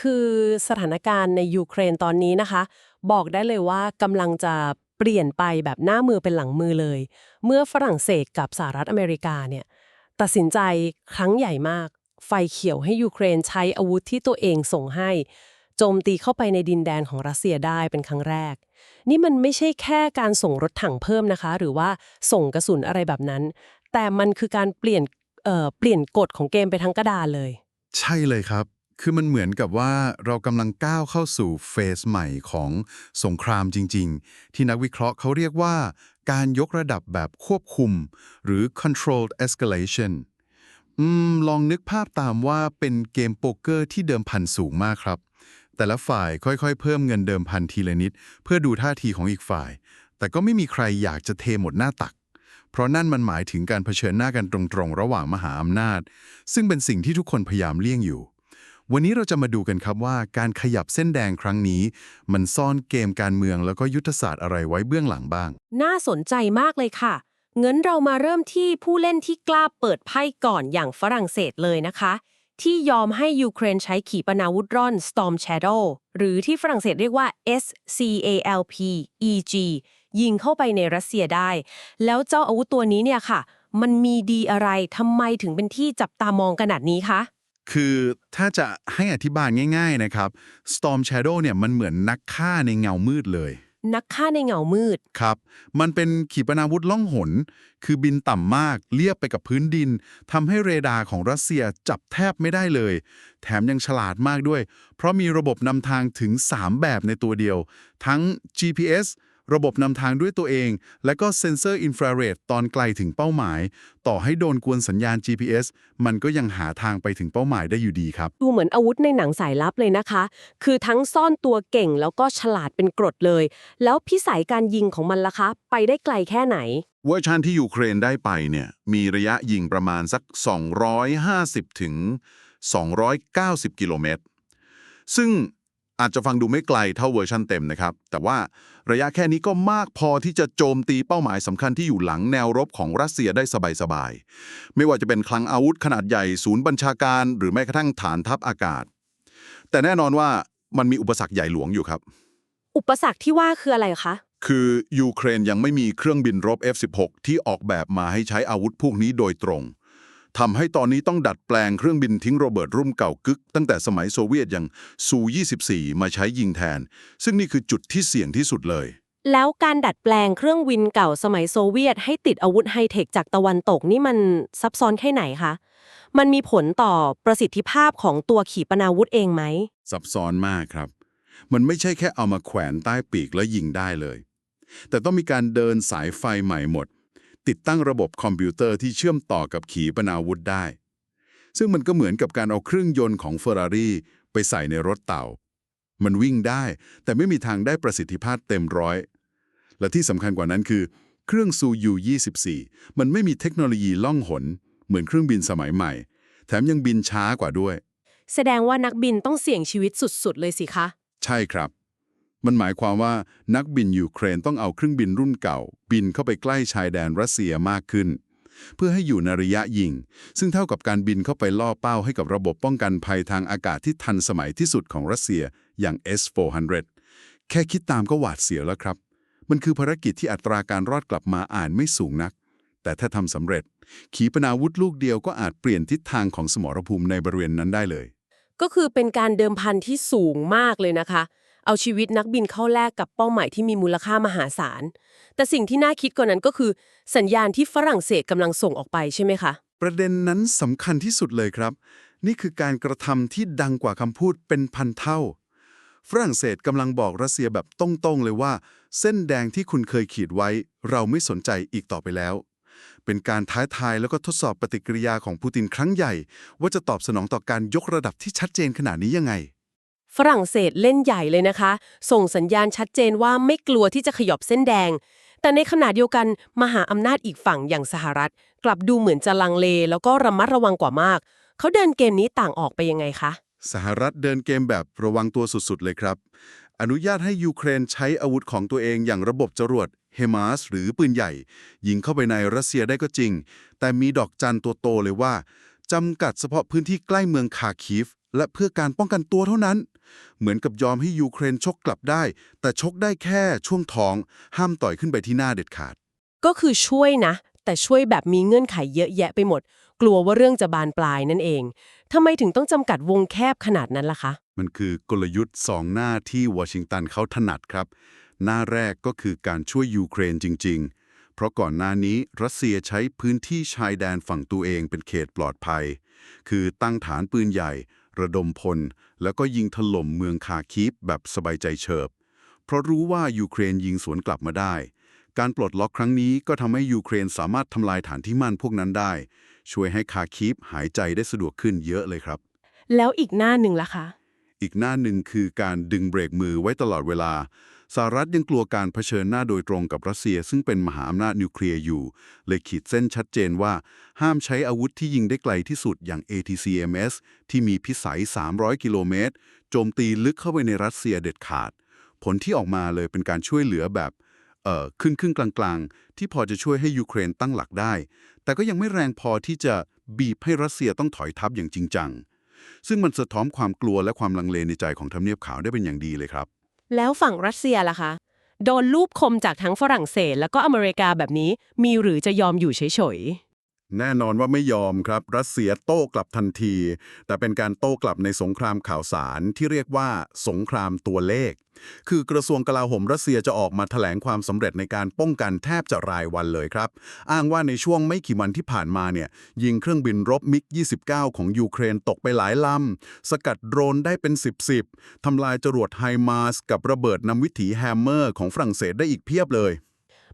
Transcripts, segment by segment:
คือสถานการณ์ในยูเครนตอนนี้นะคะ บอกได้เลยว่ากำลังจะเปลี่ยนไปแบบหน้ามือเป็นหลังมือเลย เมื่อฝรั่งเศสกับสหรัฐอเมริกาเนี่ยตัดสินใจครั้งใหญ่มาก ไฟเขียวให้ยูเครนใช้อาวุธที่ตัวเองส่งให้ โจมตีเข้าไปในดินแดนของรัสเซียได้เป็นครั้งแรก นี่มันไม่ใช่แค่การส่งรถถังเพิ่มนะคะ หรือว่าส่งกระสุนอะไรแบบนั้น แต่มันคือการเปลี่ยนเอ่อเปลี่ยนกฎของเกมไปทั้งกระดานเลย ใช่เลยครับ คือมันเหมือนกับว่าเรากำลังก้าวเข้าสู่เฟสใหม่ของสงครามจริง ๆ ที่นักวิเคราะห์เขาเรียกว่า การยกระดับแบบควบคุม หรือ controlled escalation อืมลองนึกภาพตามว่าเป็นเกมโป๊กเกอร์ที่เดิมพันสูงมากครับ แต่ละฝ่ายค่อยๆ เพิ่มเงินเดิมพันทีละนิด เพื่อดูท่าทีของอีกฝ่าย แต่ก็ไม่มีใครอยากจะเทหมดหน้าตัก เพราะนั่นมันหมายถึงการเผชิญหน้ากันตรงๆ ระหว่างมหาอำนาจ ซึ่งเป็นสิ่งที่ทุกคนพยายามเลี่ยงอยู่ วันนี้เราจะมาดูกันครับว่าการขยับเส้นแดงครั้งนี้ มันซ่อนเกมการเมืองแล้วก็ยุทธศาสตร์อะไรไว้เบื้องหลังบ้าง น่าสนใจมากเลยค่ะ เงินเรามาเริ่มที่ผู้เล่นที่กล้าเปิดไพ่ก่อนอย่างฝรั่งเศสเลยนะคะ ที่ยอมให้ยูเครนใช้ขีปนาวุธร่อน Storm Shadow หรือที่ฝรั่งเศสเรียกว่า SCALP EG ยิงเข้าไปในรัสเซียได้ แล้วเจ้าอาวุธตัวนี้เนี่ยค่ะ มันมีดีอะไรทำไมถึงเป็นที่จับตามองขนาดนี้คะ คือถ้าจะให้อธิบายง่าย ๆนะครับ Storm Shadow เนี่ยมันเหมือนนักฆ่าในเงามืดเลย นักฆ่าในเงามืด ครับ มันเป็นขีปนาวุธล่องหน คือบินต่ำมากเลียบไปกับพื้นดินทำให้เรดาร์ของรัสเซียจับแทบไม่ได้เลย แถมยังฉลาดมากด้วย เพราะมีระบบนำทางถึง 3 แบบในตัวเดียว ทั้ง GPS ระบบนำทางด้วยตัวเอง และก็เซ็นเซอร์อินฟราเรดตอนไกลถึงเป้าหมาย ต่อให้โดนกวนสัญญาณ GPS มันก็ยังหาทางไปถึงเป้าหมายได้อยู่ดีครับ ดูเหมือนอาวุธในหนังสายลับเลยนะคะ คือทั้งซ่อนตัวเก่งแล้วก็ฉลาดเป็นกรดเลย แล้วพิสัยการยิงของมันล่ะคะ ไปได้ไกลแค่ไหน เวอร์ชันที่ยูเครนได้ไปเนี่ยมีระยะยิงประมาณสัก 250ถึง290 กิโลเมตรซึ่ง อาจจะฟังดูไม่ไกลเท่าเวอร์ชันเต็มนะครับ แต่ว่าระยะแค่นี้ก็มากพอที่จะโจมตีเป้าหมายสำคัญที่อยู่หลังแนวรบของรัสเซียได้สบายๆ ไม่ว่าจะเป็นคลังอาวุธขนาดใหญ่ ศูนย์บัญชาการ หรือแม้กระทั่งฐานทัพอากาศ แต่แน่นอนว่ามันมีอุปสรรคใหญ่หลวงอยู่ครับ อุปสรรคที่ว่าคืออะไรคะ คือยูเครนยังไม่มีเครื่องบินรบ F-16 ที่ออกแบบมาให้ใช้อาวุธพวกนี้โดยตรง ทำให้ตอนนี้ต้องดัดแปลงเครื่องบินทิ้งโรเบิร์ตรุ่นเก่ากึก ตั้งแต่สมัยโซเวียตอย่างซู24 มาใช้ยิงแทน ซึ่งนี่คือจุดที่เสี่ยงที่สุดเลย แล้วการดัดแปลงเครื่องวินเก่าสมัยโซเวียต ให้ติดอาวุธไฮเทคจากตะวันตกนี่มันซับซ้อนแค่ไหนคะมันมีผลต่อประสิทธิภาพของตัวขีปนาวุธเองไหมซับซ้อนมากครับ มันไม่ใช่แค่เอามาแขวนใต้ปีกแล้วยิงได้เลย แต่ต้องมีการเดินสายไฟใหม่หมด ติดตั้งระบบคอมพิวเตอร์ที่เชื่อมต่อกับขีปนาวุธได้ ซึ่งมันก็เหมือนกับการเอาเครื่องยนต์ของเฟอร์รารี่ไปใส่ในรถเต่า มันวิ่งได้ แต่ไม่มีทางได้ประสิทธิภาพเต็มร้อย และที่สำคัญกว่านั้นคือ เครื่องซูยู24 มันไม่มีเทคโนโลยีล่องหน เหมือนเครื่องบินสมัยใหม่ แถมยังบินช้ากว่าด้วย แสดงว่านักบินต้องเสี่ยงชีวิตสุดๆ เลยสิคะ ใช่ครับ มันหมายความว่านักบินยูเครนต้องเอาเครื่องบินรุ่นเก่า บินเข้าไปใกล้ชายแดนรัสเซียมากขึ้น เพื่อให้อยู่ในระยะยิง ซึ่งเท่ากับการบินเข้าไปล่อเป้าให้กับระบบป้องกันภัยทางอากาศที่ทันสมัยที่สุดของรัสเซียอย่าง S-400 แค่คิดตามก็หวาดเสียวแล้วครับ มันคือภารกิจที่อัตราการรอดกลับมาอ่านไม่สูงนัก แต่ถ้าทำสำเร็จ ขีปนาวุธลูกเดียวก็อาจเปลี่ยนทิศทางของสมรภูมิในบริเวณนั้นได้เลย ก็คือเป็นการเดิมพันที่สูงมากเลยนะคะ เอาชีวิตนักบินเข้าแลกกับเป้าหมายที่มีมูลค่ามหาศาล แต่สิ่งที่น่าคิดกว่านั้นก็คือ สัญญาณที่ฝรั่งเศสกำลังส่งออกไปใช่ไหมคะ ประเด็นนั้นสำคัญที่สุดเลยครับ นี่คือการกระทำที่ดังกว่าคำพูดเป็นพันเท่า ฝรั่งเศสกำลังบอกรัสเซียแบบตรงๆเลยว่า เส้นแดงที่คุณเคยขีดไว้ เราไม่สนใจอีกต่อไปแล้วเป็นการท้าทายแล้วก็ทดสอบปฏิกิริยาของปูตินครั้งใหญ่ ว่าจะตอบสนองต่อการยกระดับที่ชัดเจนขนาดนี้ยังไง ฝรั่งเศสเล่นใหญ่เลยนะคะ ส่งสัญญาณชัดเจนว่าไม่กลัวที่จะขยบเส้นแดง แต่ในขณะเดียวกันมหาอำนาจอีกฝั่งอย่างสหรัฐ กลับดูเหมือนจะลังเล แล้วก็ระมัดระวังกว่ามาก เขาเดินเกมนี้ต่างออกไปยังไงคะ สหรัฐเดินเกมแบบระวังตัวสุดๆ เลยครับ อนุญาตให้ยูเครนใช้อาวุธของตัวเองอย่างระบบจรวดเฮมาสหรือปืนใหญ่ ยิงเข้าไปในรัสเซียได้ก็จริง แต่มีดอกจันตัวโตเลยว่า จำกัดเฉพาะพื้นที่ใกล้เมืองคาคีฟ และเพื่อการป้องกันตัวเท่านั้น เหมือนกับยอมให้ยูเครนชกกลับได้ แต่ชกได้แค่ช่วงท้อง ห้ามต่อยขึ้นไปที่หน้าเด็ดขาด ก็คือช่วยนะ แต่ช่วยแบบมีเงื่อนไขเยอะแยะไปหมด กลัวว่าเรื่องจะบานปลายนั่นเองทำไมถึงต้องจำกัดวงแคบขนาดนั้นล่ะคะ มันคือกลยุทธ์สองหน้าที่วอชิงตันเขาถนัดครับ หน้าแรกก็คือการช่วยยูเครนจริง ๆ เพราะก่อนหน้านี้รัสเซียใช้พื้นที่ชายแดนฝั่งตัวเองเป็นเขตปลอดภัย คือตั้งฐานปืนใหญ่ ระดมพล แล้วก็ยิงถล่มเมืองคาคีฟแบบสบายใจเฉิบ เพราะรู้ว่ายูเครนยิงสวนกลับมาได้ การปลดล็อกครั้งนี้ก็ทำให้ยูเครนสามารถทำลายฐานที่มั่นพวกนั้นได้ ช่วยให้คาคีฟหายใจได้สะดวกขึ้นเยอะเลยครับ แล้วอีกหน้าหนึ่งล่ะคะอีกหน้าหนึ่งคือการดึงเบรกมือไว้ตลอดเวลา สหรัฐยังกลัวการเผชิญหน้าโดยตรงกับรัสเซีย ซึ่งเป็นมหาอำนาจนิวเคลียร์อยู่ เลยขีดเส้นชัดเจนว่า ห้ามใช้อาวุธที่ยิงได้ไกลที่สุดอย่าง ATCMS ที่มีพิสัย 300 กิโลเมตร โจมตีลึกเข้าไปในรัสเซียเด็ดขาด ผลที่ออกมาเลยเป็นการช่วยเหลือแบบเอ่อครึ่งครึ่งกลางๆ ที่พอจะช่วยให้ยูเครนตั้งหลักได้ แต่ก็ยังไม่แรงพอที่จะบีบให้รัสเซียต้องถอยทัพอย่างจริงจัง ซึ่งมันสะท้อนความกลัวและความลังเลในใจของทำเนียบขาวได้เป็นอย่างดีเลยครับ แล้วฝั่งรัสเซียล่ะคะ โดนลูบคมจากทั้งฝรั่งเศส แล้วก็อเมริกาแบบนี้ มีหรือจะยอมอยู่เฉย แน่นอนว่าไม่ยอมครับ รัสเซียโต้กลับทันที แต่เป็นการโต้กลับในสงครามข่าวสารที่เรียกว่าสงครามตัวเลข คือกระทรวงกลาโหมรัสเซียจะออกมาแถลงความสำเร็จในการป้องกันแทบจะรายวันเลยครับ อ้างว่าในช่วงไม่กี่วันที่ผ่านมาเนี่ย ยิงเครื่องบินรบมิก 29 ของยูเครนตกไปหลายลำ สกัดโดรนได้เป็น 10 10ทำลายจรวดไฮมาสกับระเบิดนำวิถีแฮมเมอร์ของฝรั่งเศสได้อีกเพียบเลย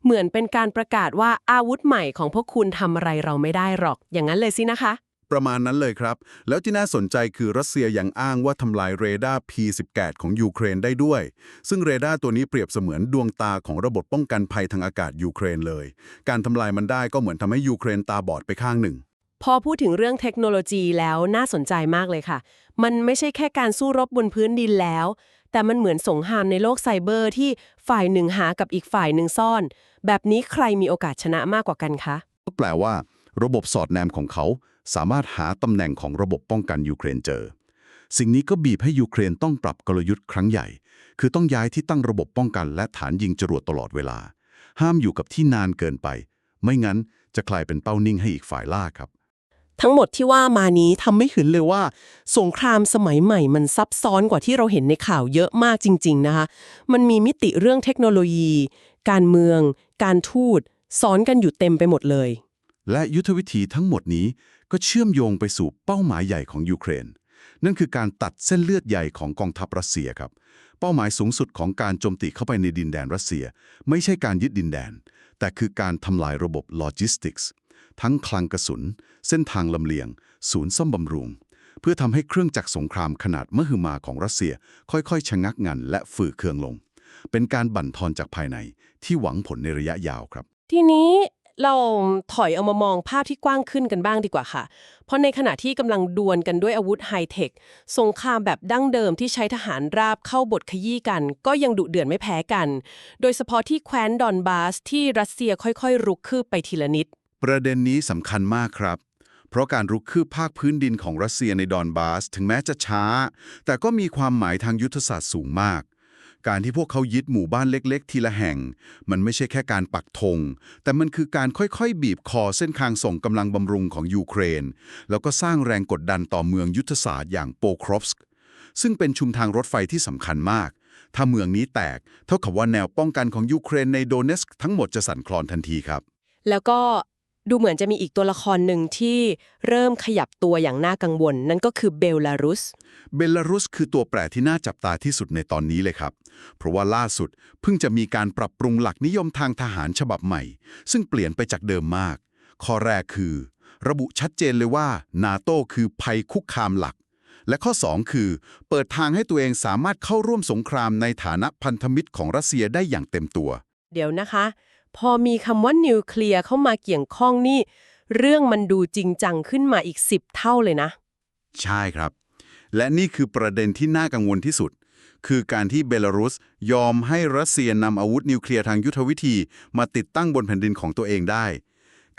เหมือนเป็นการประกาศว่าอาวุธใหม่ของพวกคุณทำอะไรเราไม่ได้หรอก อย่างนั้นเลยสินะคะ ประมาณนั้นเลยครับ แล้วที่น่าสนใจคือรัสเซียยังอ้างว่าทำลายเรดาร์ P-18 ของยูเครนได้ด้วย ซึ่งเรดาร์ตัวนี้เปรียบเสมือนดวงตาของระบบป้องกันภัยทางอากาศยูเครนเลย การทำลายมันได้ก็เหมือนทำให้ยูเครนตาบอดไปข้างหนึ่ง พอพูดถึงเรื่องเทคโนโลยีแล้วน่าสนใจมากเลยค่ะ มันไม่ใช่แค่การสู้รบบนพื้นดินแล้ว แต่มันเหมือนสงครามในโลกไซเบอร์ที่ฝ่ายหนึ่งหากับอีกฝ่ายหนึ่งซ่อน แบบนี้ใครมีโอกาสชนะมากกว่ากันคะก็แปลว่า ระบบสอดแนมของเขาสามารถหาตำแหน่งของระบบป้องกันยูเครนเจอ สิ่งนี้ก็บีบให้ยูเครนต้องปรับกลยุทธ์ครั้งใหญ่ คือต้องย้ายที่ตั้งระบบป้องกันและฐานยิงจรวดตลอดเวลา ห้ามอยู่กับที่นานเกินไป ไม่งั้นจะกลายเป็นเป้านิ่งให้อีกฝ่ายล่าครับ ทั้งหมดที่ว่ามานี้ทำให้เห็นเลยว่า สงครามสมัยใหม่มันซับซ้อนกว่าที่เราเห็นในข่าวเยอะมากจริง ๆ นะคะ มันมีมิติเรื่องเทคโนโลยี การเมือง การทูตซ้อนกันอยู่เต็มไปหมดเลย และยุทธวิธีทั้งหมดนี้ก็เชื่อมโยงไปสู่เป้าหมายใหญ่ของยูเครน นั่นคือการตัดเส้นเลือดใหญ่ของกองทัพรัสเซียครับ เป้าหมายสูงสุดของการโจมตีเข้าไปในดินแดนรัสเซีย ไม่ใช่การยึดดินแดน แต่คือการทำลายระบบโลจิสติกส์ ทั้งคลังกระสุน เส้นทางลำเลียง ศูนย์ซ่อมบำรุง เพื่อทำให้เครื่องจักรสงครามขนาดมหึมาของรัสเซีย ค่อยๆ ชะงักงันและฝืดเคืองลง เป็นการบั่นทอนจากภายในที่หวังผลในระยะยาวครับ ทีนี้เราถอยเอามามองภาพที่กว้างขึ้นกันบ้างดีกว่าค่ะ เพราะในขณะที่กำลังดวลกันด้วยอาวุธไฮเทค สงครามแบบดั้งเดิมที่ใช้ทหารราบเข้าบทขยี้กัน ก็ยังดุเดือดไม่แพ้กัน โดยเฉพาะที่แคว้นดอนบาสที่รัสเซียค่อยๆ รุกคืบไปทีละนิด ประเด็นนี้สำคัญมากครับ เพราะการรุกคืบภาคพื้นดินของรัสเซียในดอนบาส ถึงแม้จะช้า แต่ก็มีความหมายทางยุทธศาสตร์สูงมาก การที่พวกเขายึดหมู่บ้านเล็กๆ ทีละแห่ง มันไม่ใช่แค่การปักธง แต่มันคือการค่อยๆ บีบคอเส้นทางส่งกำลังบำรุงของยูเครน แล้วก็สร้างแรงกดดันต่อเมืองยุทธศาสตร์อย่างโปโครฟสกซึ่งเป็นชุมทางรถไฟที่สำคัญมากถ้าเมืองนี้แตก เท่ากับว่าแนวป้องกันของยูเครนในโดเนสก์ทั้งหมดจะสั่นคลอนทันทีครับ แล้วก็ ดูเหมือนจะมีอีกตัวละครหนึ่งที่เริ่มขยับตัวอย่างน่ากังวล นั่นก็คือเบลลารุส เบลารุสคือตัวแปรที่น่าจับตาที่สุดในตอนนี้เลยครับ เพราะว่าล่าสุดเพิ่งจะมีการปรับปรุงหลักนิยมทางทหารฉบับใหม่ ซึ่งเปลี่ยนไปจากเดิมมาก ข้อแรกคือ ระบุชัดเจนเลยว่านาโตคือภัยคุกคามหลัก และข้อ 2 คือ เปิดทางให้ตัวเองสามารถเข้าร่วมสงครามในฐานะพันธมิตรของรัสเซียได้อย่างเต็มตัว เดี๋ยวนะคะ พอมีคำว่านิวเคลียร์เข้ามาเกี่ยวข้องนี่ เรื่องมันดูจริงจังขึ้นมาอีก 10 เท่าเลยนะ ใช่ครับ และนี่คือประเด็นที่น่ากังวลที่สุด คือการที่เบลารุสยอมให้รัสเซียนำอาวุธนิวเคลียร์ทางยุทธวิธี มาติดตั้งบนแผ่นดินของตัวเองได้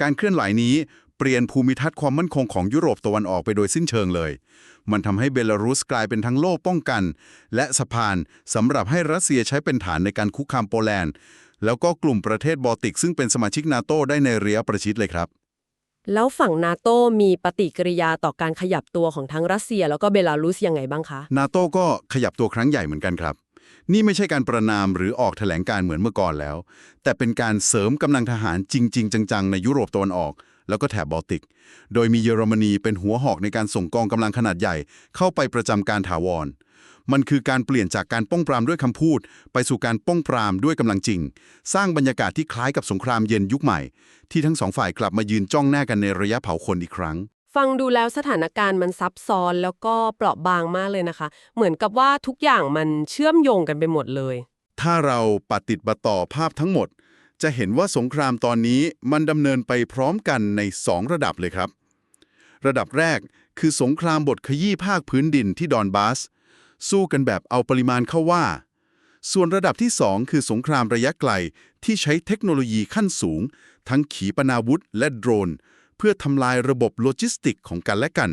การเคลื่อนไหวนี้เปลี่ยนภูมิทัศน์ความมั่นคงของยุโรปตะวันออกไปโดยสิ้นเชิงเลย มันทำให้เบลารุสกลายเป็นทั้งโล่ป้องกัน และสะพานสำหรับให้รัสเซียใช้เป็นฐานในการคุกคามโปแลนด์ แล้วก็กลุ่มประเทศบอลติก ซึ่งเป็นสมาชิกนาโตได้ในระยะประชิดเลยครับ แล้วฝั่งนาโตมีปฏิกิริยาต่อการขยับตัวของทั้งรัสเซีย แล้วก็เบลารุสยังไงบ้างคะนาโต้ก็ขยับตัวครั้งใหญ่เหมือนกันครับ นี่ไม่ใช่การประนามหรือออกแถลงการเหมือนเมื่อก่อนแล้ว แต่เป็นการเสริมกำลังทหารจริง ๆ จังๆ ในยุโรปตะวันออก แล้วก็แถบบอลติก โดยมีเยอรมนีเป็นหัวหอกในการส่งกองกำลังขนาดใหญ่ เข้าไปประจำการถาวร มันคือการเปลี่ยนจากการป้องปรามด้วยคำพูด ไปสู่การป้องปรามด้วยกำลังจริง สร้างบรรยากาศที่คล้ายกับสงครามเย็นยุคใหม่ ที่ทั้งสองฝ่ายกลับมายืนจ้องหน้ากันในระยะเผาคนอีกครั้ง ฟังดูแล้วสถานการณ์มันซับซ้อนแล้วก็เปราะบางมากเลยนะคะ เหมือนกับว่าทุกอย่างมันเชื่อมโยงกันไปหมดเลย ถ้าเราปฏิดประต่อภาพทั้งหมด จะเห็นว่าสงครามตอนนี้มันดำเนินไปพร้อมกันใน 2 ระดับเลยครับ ระดับแรกคือสงครามบทขยี้ภาคพื้นดินที่ดอนบาส สู้กันแบบเอาปริมาณเข้าว่า ส่วนระดับที่ 2 คือสงครามระยะไกลที่ใช้เทคโนโลยีขั้นสูง ทั้งขีปนาวุธและโดรน เพื่อทำลายระบบโลจิสติกของกันและกัน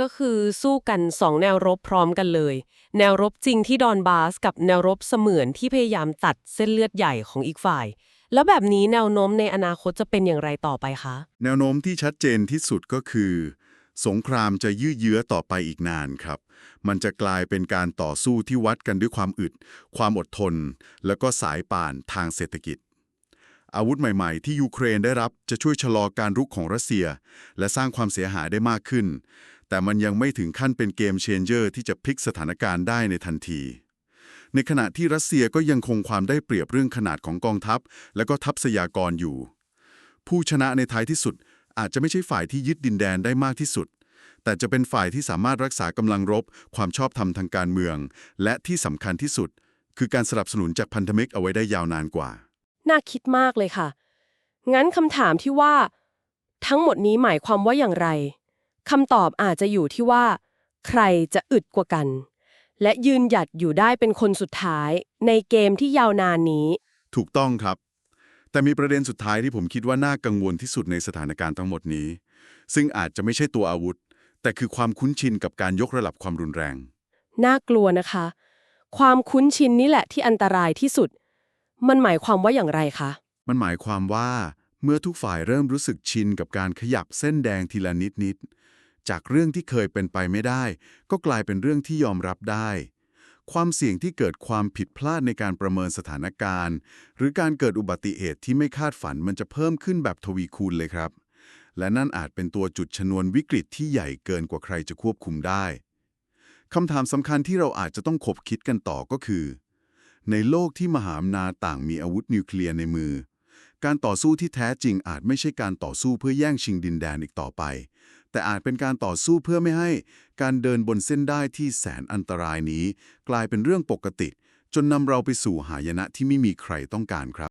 ก็คือสู้กันสองแนวรบพร้อมกันเลย แนวรบจริงที่ดอนบาสกับแนวรบเสมือนที่พยายามตัดเส้นเลือดใหญ่ของอีกฝ่ายแล้วแบบนี้แนวโน้มในอนาคตจะเป็นอย่างไรต่อไปคะ แนวโน้มที่ชัดเจนที่สุดก็คือ สงครามจะยืดเยื้อต่อไปอีกนานครับ มันจะกลายเป็นการต่อสู้ที่วัดกันด้วยความอึด ความอดทน แล้วก็สายป่านทางเศรษฐกิจ อาวุธใหม่ๆ ที่ยูเครนได้รับจะช่วยชะลอการรุกของรัสเซีย และสร้างความเสียหายได้มากขึ้น แต่มันยังไม่ถึงขั้นเป็นเกมเชนเจอร์ที่จะพลิกสถานการณ์ได้ในทันทีในขณะที่รัสเซียก็ยังคงความได้เปรียบเรื่องขนาดของกองทัพ และก็ทัพพยากรอยู่ ผู้ชนะในท้ายที่สุด อาจจะไม่ใช่ฝ่ายที่ยึดดินแดนได้มากที่สุด แต่จะเป็นฝ่ายที่สามารถรักษากำลังรบ ความชอบธรรมทางการเมือง และที่สำคัญที่สุด คือการสนับสนุนจากพันธมิตรเอาไว้ได้ยาวนานกว่า น่าคิดมากเลยค่ะ งั้นคำถามที่ว่า ทั้งหมดนี้หมายความว่าอย่างไรคำตอบอาจจะอยู่ที่ว่า ใครจะอึดกว่ากัน และยืนหยัดอยู่ได้เป็นคนสุดท้าย ในเกมที่ยาวนานนี้ ถูกต้องครับ แต่มีประเด็นสุดท้ายที่ผมคิดว่าน่ากังวลที่สุดในสถานการณ์ทั้งหมดนี้ ซึ่งอาจจะไม่ใช่ตัวอาวุธ แต่คือความคุ้นชินกับการยกระดับความรุนแรง น่ากลัวนะคะ ความคุ้นชินนี่แหละที่อันตรายที่สุด มันหมายความว่าอย่างไรคะ มันหมายความว่าเมื่อทุกฝ่ายเริ่มรู้สึกชินกับการขยับเส้นแดงทีละนิดนิดๆจากเรื่องที่เคยเป็นไปไม่ได้ ก็กลายเป็นเรื่องที่ยอมรับได้ ความเสี่ยงที่เกิดความผิดพลาดในการประเมินสถานการณ์ หรือการเกิดอุบัติเหตุที่ไม่คาดฝันมันจะเพิ่มขึ้นแบบทวีคูณเลยครับ และนั่นอาจเป็นตัวจุดชนวนวิกฤตที่ใหญ่เกินกว่าใครจะควบคุมได้คำถามสำคัญที่เราอาจจะต้องคบคิดกันต่อก็คือ ในโลกที่มหาอำนาจต่างมีอาวุธนิวเคลียร์ในมือ การต่อสู้ที่แท้จริงอาจไม่ใช่การต่อสู้เพื่อแย่งชิงดินแดนอีกต่อไป แต่อาจเป็นการต่อสู้เพื่อไม่ให้การเดินบนเส้นได้ที่แสนอันตรายนี้ กลายเป็นเรื่องปกติ จนนำเราไปสู่หายนะที่ไม่มีใครต้องการครับ